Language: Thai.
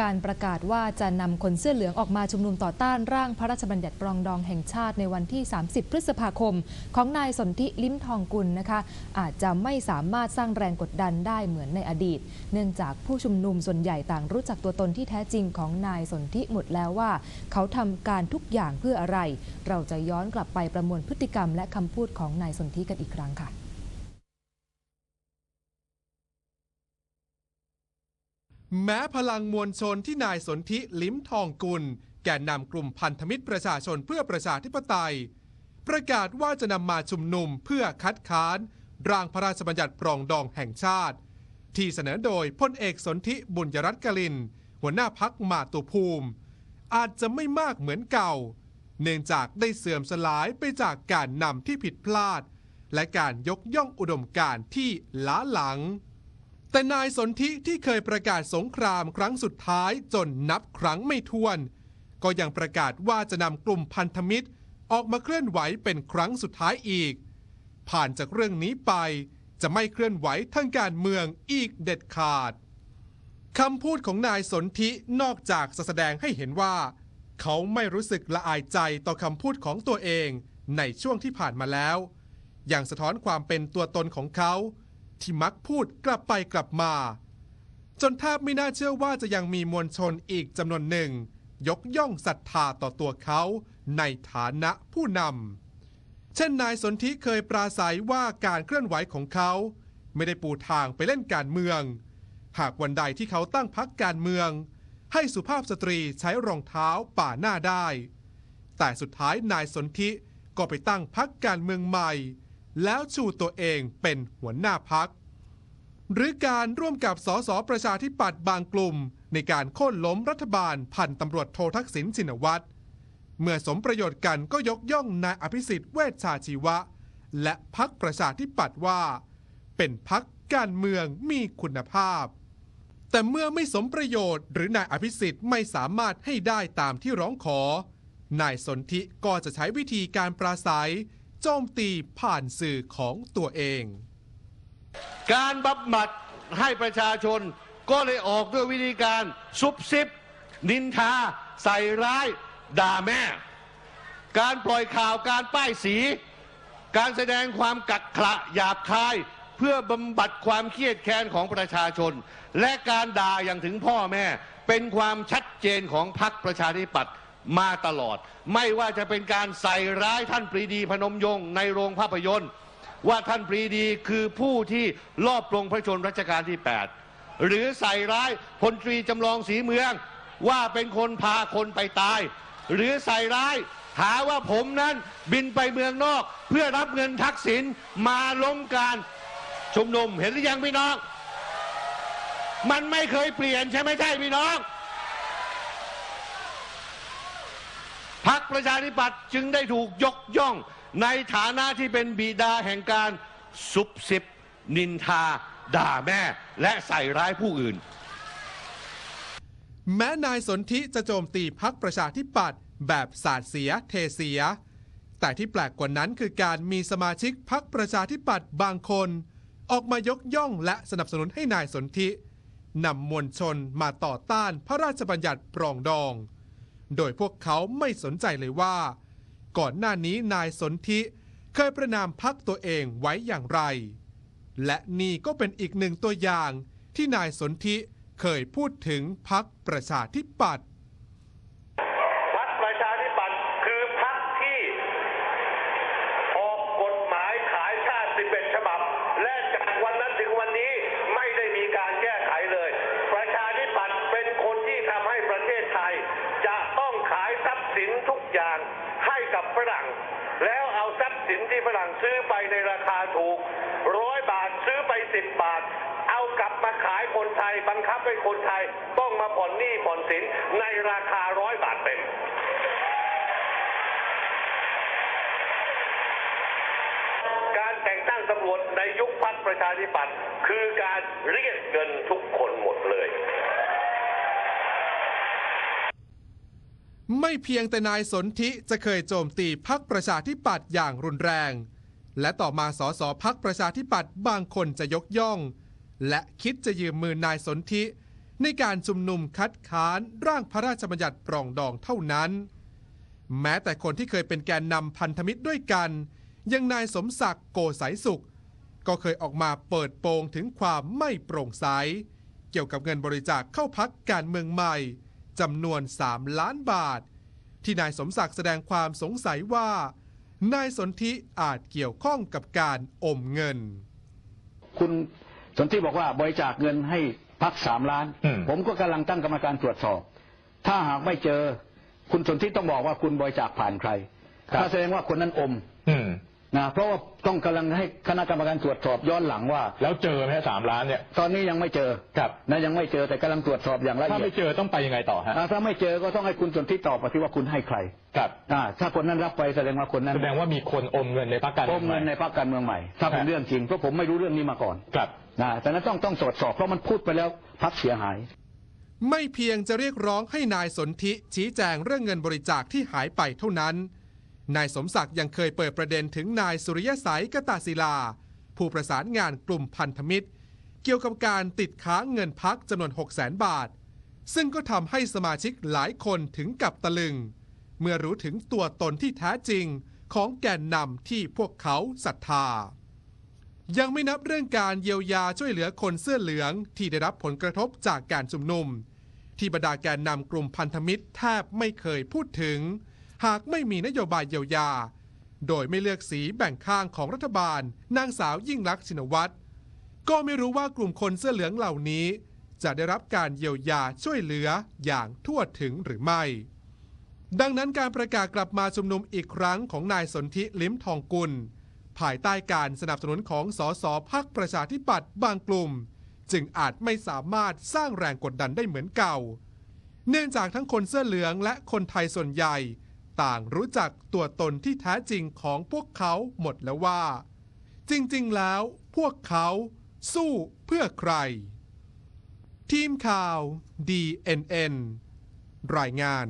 การประกาศว่าจะนำคนเสื้อเหลืองออกมาชุมนุมต่อต้านร่างพระราชบัญญัติปรองดองแห่งชาติในวันที่ 30 พฤษภาคม ของนายสนธิลิ้มทองกุลนะคะ อาจจะไม่สามารถสร้างแรงกดดันได้เหมือนในอดีต เนื่องจากผู้ชุมนุมส่วนใหญ่ต่างรู้จักตัวตนที่แท้จริงของนายสนธิหมดแล้วว่า เขาทำการทุกอย่างเพื่ออะไร เราจะย้อนกลับไปประมวลพฤติกรรม และคำพูดของนายสนธิกันอีกครั้งค่ะ แม้พลังมวลชนที่นายสนธิลิ้มทองกุล แก่นำกลุ่มพันธมิตรประชาชนเพื่อประชาธิปไตย ประกาศว่าจะนำมาชุมนุมเพื่อคัดค้าน ร่างพระราชบัญญัติปรองดองแห่งชาติ ที่เสนอโดยพลเอกสนธิบุญยรัตน์กลิน หัวหน้าพักมาตุภูมิ อาจจะไม่มากเหมือนเก่า เนื่องจากได้เสื่อมสลายไปจากการนำที่ผิดพลาด และการยกย่องอุดมการณ์ที่ล้าหลัง แต่นายสนธิที่เคยประกาศสงครามครั้งสุดท้ายจนนับครั้งไม่ถ้วน ก็ยังประกาศว่าจะนำกลุ่มพันธมิตร ออกมาเคลื่อนไหวเป็นครั้งสุดท้ายอีก ผ่านจากเรื่องนี้ไปจะไม่เคลื่อนไหวทางการเมืองอีกเด็ดขาดคำพูดของนายสนธินอกจากจะแสดงให้เห็นว่า เขาไม่รู้สึกละอายใจต่อคำพูดของตัวเองในช่วงที่ผ่านมาแล้ว อย่างสะท้อนความเป็นตัวตนของเขา ที่มักพูดกลับไปกลับมา จนแทบไม่น่าเชื่อว่าจะยังมีมวลชนอีกจำนวนหนึ่ง ยกย่องศรัทธาต่อตัวเขาในฐานะผู้นำเช่นนายสนธิเคยปราศัยว่าการเคลื่อนไหวของเขา ไม่ได้ปูทางไปเล่นการเมือง หากวันใดที่เขาตั้งพักการเมือง ให้สุภาพสตรีใช้รองเท้าป่าหน้าได้ แต่สุดท้ายนายสนธิก็ไปตั้งพักการเมืองใหม่ แล้วชูตัวเองเป็นหัวหน้าพัก หรือการร่วมกับสสประชาธิปัตย์บางกลุ่ม ในการโค่นล้มรัฐบาลพันตำรวจโททักษิณชินวัตรเมื่อสมประโยชน์กันก็ยกย่องนายอภิสิทธิ์เวชชาชีวะ และพักประชาธิปัตย์ว่า เป็นพักการเมืองมีคุณภาพ แต่เมื่อไม่สมประโยชน์หรือนายอภิสิทธิ์ไม่สามารถให้ได้ตามที่ร้องขอ นายสนธิก็จะใช้วิธีการปราศัย โจมตีผ่านสื่อของตัวเอง การบำบัดให้ประชาชนก็เลยออกด้วยวิธีการซุบซิบ นินทา ใส่ร้าย ด่าแม่ การปล่อยข่าวการป้ายสี การแสดงความกักขระหยาบคาย เพื่อบำบัดความเครียดแค้นของประชาชน และการด่าอย่างถึงพ่อแม่เป็นความชัดเจนของพรรคประชาธิปัตย์ มาตลอด ไม่ว่าจะเป็นการใส่ร้ายท่านปรีดีพนมยงค์ในโรงภาพยนตร์ ว่าท่านปรีดีคือผู้ที่ลอบปลงพระชนม์รัชกาลที่ 8 หรือใส่ร้ายพลตรีจำลองสีเมืองว่าเป็นคนพาคนไปตาย หรือใส่ร้ายหาว่าผมนั้นบินไปเมืองนอก เพื่อรับเงินทักษิณมาล้มการชุมนุมเห็นหรือยังพี่น้อง มันไม่เคยเปลี่ยนใช่ไหมใช่พี่น้อง พักประชาธิปัตย์จึงได้ถูกยกย่อง ในฐานะที่เป็นบิดาแห่งการซุบซิบ นินทา ด่าแม่ และใส่ร้ายผู้อื่น แม้นายสนธิจะโจมตีพักประชาธิปัตย์แบบสาดเสียเทเสีย แต่ที่แปลกกว่านั้นคือการมีสมาชิกพักประชาธิปัตย์บางคน ออกมายกย่องและสนับสนุนให้นายสนธินำมวลชนมาต่อต้านพระราชบัญญัติปรองดอง โดยพวกเขาไม่สนใจเลยว่า ก่อนหน้านี้นายสนธิเคยประนามพักตัวเองไว้อย่างไร และนี่ก็เป็นอีกหนึ่งตัวอย่างที่นายสนธิเคยพูดถึงพักประชาธิปัตย์ รั่ง แล้วเอาทรัพย์สินที่ฝรั่งซื้อไปในราคาถูกร้อยบาทซื้อไป10บบาท เอากลับมาขายคนไทยบังคับให้คนไทยต้องมาผ่อนหนี้ผ่อนสินในราคาร้อยบาทเต็มการแต่งตั้งตำรวจในยุคพรรคประชาธิปัตย์คือการเรียกเงินทุกคนหมดเลย ไม่เพียงแต่นายสนธิจะเคยโจมตีพักประชาธิปัตย์อย่างรุนแรง และต่อมาสสพักประชาธิปัตย์บางคนจะยกย่อง และคิดจะยืมมือนายสนธิในการชุมนุมคัดค้านร่างพระราชบัญญัติปรองดองเท่านั้น แม้แต่คนที่เคยเป็นแกนนำพันธมิตรด้วยกันอยังนายสมศักดิ์โกสายสุข ก็เคยออกมาเปิดโปงถึงความไม่โปร่งใส เกี่ยวกับเงินบริจาคเข้าพักการเมืองใหม่ จำนวน 3 ล้านบาท ที่นายสมศักดิ์แสดงความสงสัยว่า นายสนธิอาจเกี่ยวข้องกับการอมเงิน คุณสนธิบอกว่าบริจาคเงินให้พักสามล้านอืมผมก็กำลังตั้งกรรมการตรวจสอบ ถ้าหากไม่เจอ คุณสนธิต้องบอกว่าคุณบริจาคผ่านใครถ้าแสดงว่าคนนั้นอมอืม นะเพราะว่าต้องกำลังให้คณะกรรมการตรวจสอบย้อนหลังว่า แล้วเจอไหมฮะสามล้านเนี่ย ตอนนี้ยังไม่เจอครับนะยังไม่เจอแต่กำลังตรวจสอบอย่างละถ้าเอียไม่ดเจอต้องไปยังไงต่อฮะ อ่าถ้าไม่เจอก็ต้องให้คุณสนธิตอบมาที่ว่าคุณให้ใครครับ อ่าถ้าคนนั้นรับไปแสดงว่าคนนั้นแสดงว่ามีคนอมเงินในพรรคการอมเงินในพรรคการเมืองใหม่ ถ้าเป็นครับเรื่องจริงเพราะผมไม่รู้เรื่องนี้มาก่อนครับ นะแต่นั้นต้องต้องตรวจสอบเพราะมันพูดไปแล้วพรรคเสียหาย ไม่เพียงจะเรียกร้องให้นายสนธิชี้แจงเรื่องเงินบริจาคที่หายไปเท่านั้น นายสมศักดิ์ยังเคยเปิดประเด็นถึงนายสุริยสัยกตาศิลา ผู้ประสานงานกลุ่มพันธมิตร เกี่ยวกับการติดค้างเงินพักจำนวน 6 0 0 0 0 0 บาท ซึ่งก็ทำให้สมาชิกหลายคนถึงกับตะลึง เมื่อรู้ถึงตัวตนที่แท้จริงของแกนนำที่พวกเขาศรัทธา ยังไม่นับเรื่องการเยียวยาช่วยเหลือคนเสื้อเหลืองที่ได้รับผลกระทบจากการชุมนุม ที่บรรดาแกนนำกลุ่มพันธมิตรแทบไม่เคยพูดถึง หากไม่มีนโยบายเยียวยา โดยไม่เลือกสีแบ่งข้างของรัฐบาล นางสาวยิ่งลักษณ์ชินวัตรก็ไม่รู้ว่ากลุ่มคนเสื้อเหลืองเหล่านี้ จะได้รับการเยียวยาช่วยเหลืออย่างทั่วถึงหรือไม่ ดังนั้นการประกาศกลับมาชุมนุมอีกครั้งของนายสนธิลิ้มทองกุล ภายใต้การสนับสนุนของสสพักประชาธิปัตย์บางกลุ่ม จึงอาจไม่สามารถสร้างแรงกดดันได้เหมือนเก่า เนื่องจากทั้งคนเสื้อเหลืองและคนไทยส่วนใหญ่ ต่างรู้จักตัวตนที่แท้จริงของพวกเขาหมดแล้วว่า จริงๆแล้วพวกเขาสู้เพื่อใคร ทีมข่าว DNN รายงาน